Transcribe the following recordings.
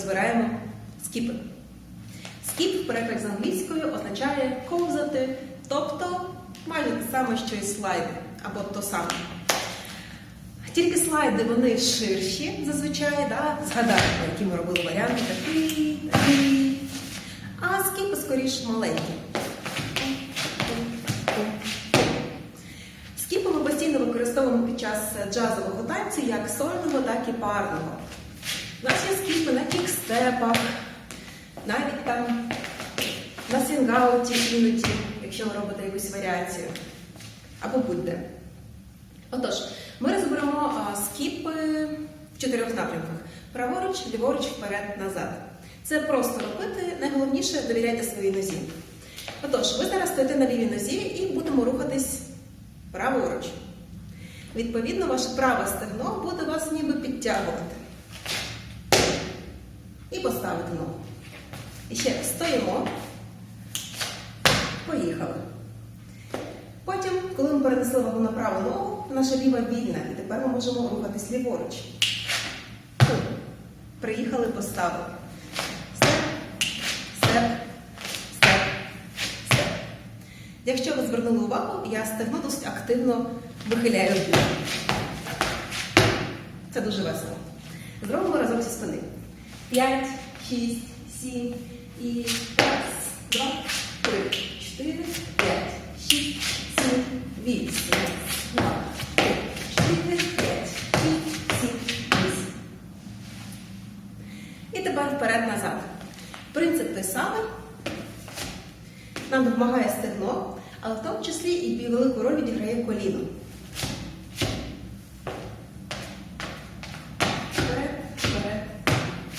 розбираємо скіпи. Скіп в перекладі з англійської означає ковзати, тобто майже те саме, що і слайди, або то саме. Тільки слайди вони ширші зазвичай, да? згадаємо, які ми робили варіанти такий, такий. А скіпи скоріш маленькі. Скіпи ми постійно використовуємо під час джазового танцю як сольного, так і парного. У нас є скіпи на кікстепах, навіть там на сінгауті іноді, якщо ви робите якусь варіацію. Або будь-де. Отож, ми розберемо скіпи в чотирьох напрямках: праворуч, ліворуч, вперед, назад. Це просто робити. Найголовніше довіряйте своїй нозі. Отож, ви зараз стоїте на лівій нозі і будемо рухатись праворуч. Відповідно, ваше праве стегно буде вас ніби підтягувати. І поставити ногу. І ще стоїмо. Поїхали. Потім, коли ми перенесли вагу на праву ногу, наша ліва вільна, і тепер ми можемо рухатись ліворуч. Приїхали, поставили. Степ, степ, степ, степ. Якщо ви звернули увагу, я стегно досить активно вихиляю. Це дуже весело. Зробимо разом зі спини. П'ять, шість, сім і раз, два, три, чотири, п'ять, шість, сім, вісім. Раз, два, три, чотири, п'ять, шість, сім, вісім. І тепер вперед-назад. Принцип той самий. Нам допомагає стегно, але в тому числі і велику роль відіграє коліно.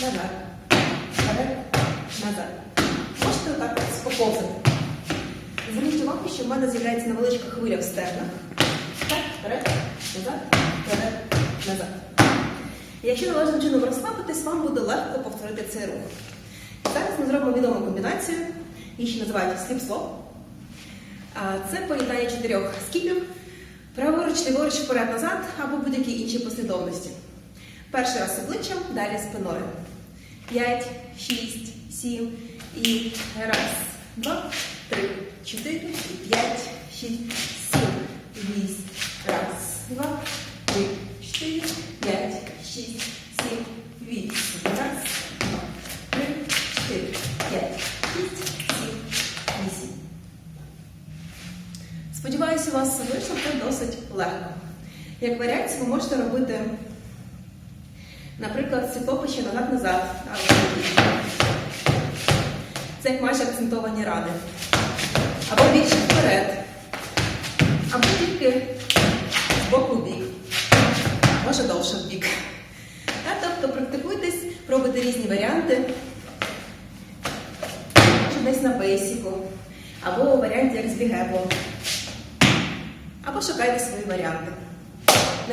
Назад, вперед, назад. Можете отак от споковзати. Зверніть увагу, що в мене з'являється невеличка хвиля в стегнах. Так, вперед, назад, вперед, назад. Якщо належним чином розслабитись, вам буде легко повторити цей рух. Зараз ми зробимо відому комбінацію, її ще називають сліп-слоп. Це поєднання чотирьох скіпів. Праворуч, ліворуч, вперед, назад або будь-які інші послідовності. Перший раз обличчям, далі спиною. П'ять, шість, сім і раз, два, три, чотири, п'ять, шість, сім, вісім. Раз, два, три, чотири, п'ять, шість, сім, вісім. Раз, два, три, чотири, п'ять, шість, сім, вісім. Сподіваюся, у вас вийшло досить легко. Як варіацію ви можете робити, наприклад, світлопище назад-назад. Це як майже акцентовані ради. Або більше вперед. Або тільки з боку в бік. Може довше в бік. Тобто практикуйтесь, пробуйте різні варіанти. Може десь на бейсіку, або у варіанті як з бігеблом. Або шукайте свої варіанти.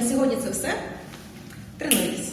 На сьогодні це все. Тренуйтесь.